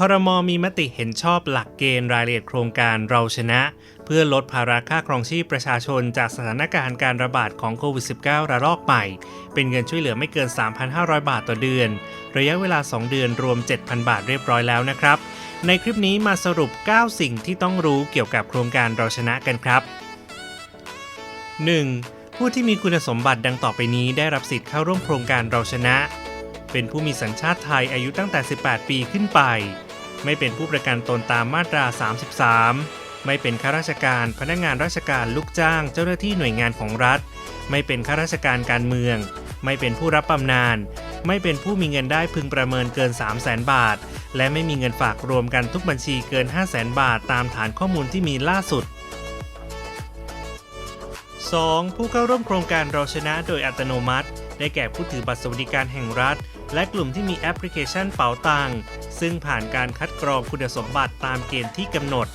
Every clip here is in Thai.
ครมมีมติเห็นชอบหลักเกณฑ์รายละเอียดโครงการเราชนะ เพื่อลดภาระค่าครองชีพประชาชนจากสถานการณ์การระบาดของโควิด -19 ระลอกใหม่ เป็นเงินช่วยเหลือไม่เกิน 3,500 บาทต่อเดือน ระยะเวลา 2 เดือนรวม 7,000 บาทเรียบร้อยแล้วนะครับ ในคลิปนี้มาสรุป 9 สิ่งที่ต้องรู้เกี่ยวกับโครงการเราชนะกันครับ 1. ผู้ที่มีคุณสมบัติดังต่อไปนี้ได้รับสิทธิ์เข้าร่วมโครงการเราชนะ เป็นผู้มีสัญชาติไทยอายุตั้งแต่ 18 ปีขึ้นไป ไม่เป็นผู้ประกันตนตามมาตรา 33 ไม่เป็นข้าราชการพนักงานราชการลูกจ้างเจ้าหน้าที่หน่วยงานของรัฐ ไม่เป็นข้าราชการการเมือง ไม่เป็นผู้รับบำนาญไม่เป็นผู้มีเงินได้พึงประเมินเกิน 3 0 0แสนบาท และไม่มีเงินฝากรวมกันทุกบัญชีเกิน 5 0 0แสนบาทตามฐานข้อมูลที่มีล่าสุด 2. ผู้เข้าร่วมโครงการเราชนะโดยอัตโนมัติ ได้แก่ผู้ถือบัตรสวัสดิการแห่งรัฐ และกลุ่มที่มีแอปพลิเคชันเป๋าตังซึ่งผ่านการคัดกรองคุณสมบัติตามเกณฑ์ที่กำหนด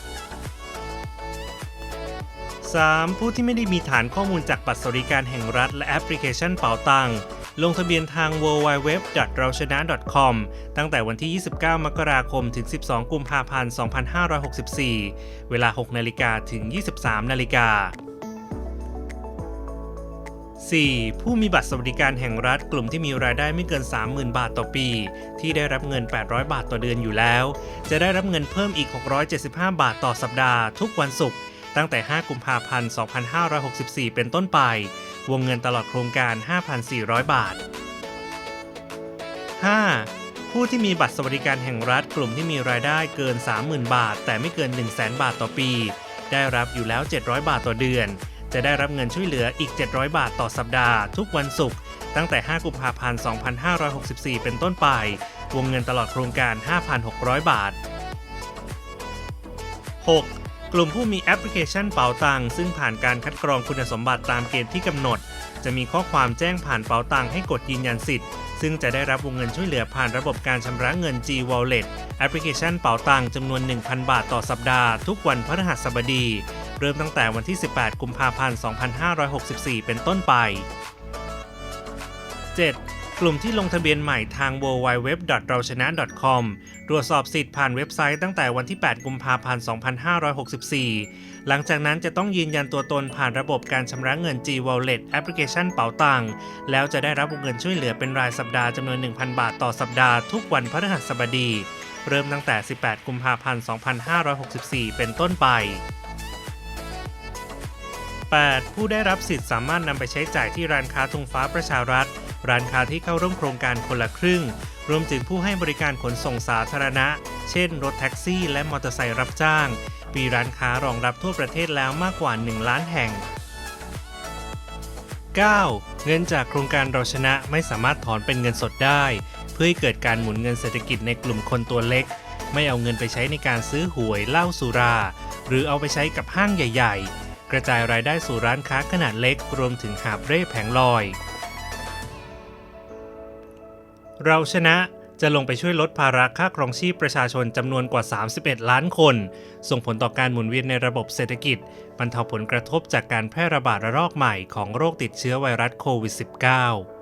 3. ผู้ที่ไม่ได้มีฐานข้อมูลจากบัตรสวัสดิการแห่งรัฐ และแอปพลิเคชันเป๋าตังลงทะเบียนทาง www.rauchana.com ตั้งแต่วันที่ 29 มกราคม ถึง 12 กุมภาพันธ์ 2564 เวลา 6 นาฬิกาถึง 23 นาฬิกา 4. ผู้มีบัตรสวัสดิการแห่งรัฐกลุ่มที่มีรายได้ไม่เกิน 30,000 บาทต่อปี ที่ได้รับเงิน 800 บาทต่อเดือนอยู่แล้ว จะได้รับเงินเพิ่มอีก 675 บาทต่อสัปดาห์ ทุกวันศุกร์ตั้งแต่ 5 กุมภาพันธ์ 2564 เป็นต้นไป วงเงินตลอดโครงการ 5,400 บาท 5. ผู้ที่มีบัตรสวัสดิการแห่งรัฐกลุ่มที่มีรายได้เกิน 30,000 บาท แต่ไม่เกิน 100,000 บาทต่อปี ได้รับอยู่แล้ว 700 บาทต่อเดือน จะได้รับเงินช่วยเหลืออีก 700 บาทต่อสัปดาห์ ทุกวันศุกร์ตั้งแต่ 5 กุมภาพันธ์ 2564 เป็นต้นไป วงเงินตลอดโครงการ 5,600 บาท 6. กลุ่มผู้มีแอปพลิเคชันเป๋าตังซึ่งผ่านการคัดกรองคุณสมบัติตามเกณฑ์ที่กำหนด จะมีข้อความแจ้งผ่านเป๋าตังให้กดยืนยันสิทธิ์ ซึ่งจะได้รับวงเงินช่วยเหลือผ่านระบบการชำระเงิน G Wallet แอปพลิเคชันเป๋าตังจำนวน 1,000 บาทต่อสัปดาห์ ทุกวันพฤหัสบดี เริ่มตั้งแต่วันที่ 18 กุมภาพันธ์ 2564 เป็นต้นไป 7. กลุ่มที่ลงทะเบียนใหม่ทาง www.rauchana.com ตรวจสอบสิทธิ์ผ่านเว็บไซต์ตั้งแต่วันที่ 8 กุมภาพันธ์ 2564 หลังจากนั้นจะต้องยืนยันตัวตนผ่านระบบการชำระเงิน G Wallet แอปพลิเคชันเป๋าตังแล้วจะได้รับวงเงินช่วยเหลือเป็นรายสัปดาห์จำนวน 1,000 บาทต่อสัปดาห์ทุกวันพฤหัสบดี เริ่มตั้งแต่ 18 กุมภาพันธ์ 2564 เป็นต้นไป 8. ผู้ได้รับสิทธิ์สามารถนำไปใช้จ่ายที่ร้านค้าธงฟ้าประชารัฐ ร้านค้าที่เข้าร่วมโครงการคนละครึ่ง รวมถึงผู้ให้บริการขนส่งสาธารณะ เช่น รถแท็กซี่และมอเตอร์ไซค์รับจ้าง มีร้านค้ารองรับทั่วประเทศแล้วมากกว่า 1 ล้านแห่ง 9. เงินจากโครงการเราชนะไม่สามารถถอนเป็นเงินสดได้ เพื่อให้เกิดการหมุนเงินเศรษฐกิจในกลุ่มคนตัวเล็ก ไม่เอาเงินไปใช้ในการซื้อหวยเหล้าสุรา หรือเอาไปใช้กับห้างใหญ่ ๆ กระจายรายได้สู่ร้านค้าขนาดเล็ก รวมถึงหาบเร่แผงลอย เราชนะจะลงไปช่วยลดภาระค่าครองชีพประชาชนจำนวนกว่า 31 ล้านคน ส่งผลต่อการหมุนเวียนในระบบเศรษฐกิจบรรเทาผลกระทบจากการแพร่ระบาดระลอกใหม่ของโรคติดเชื้อไวรัสโควิด -19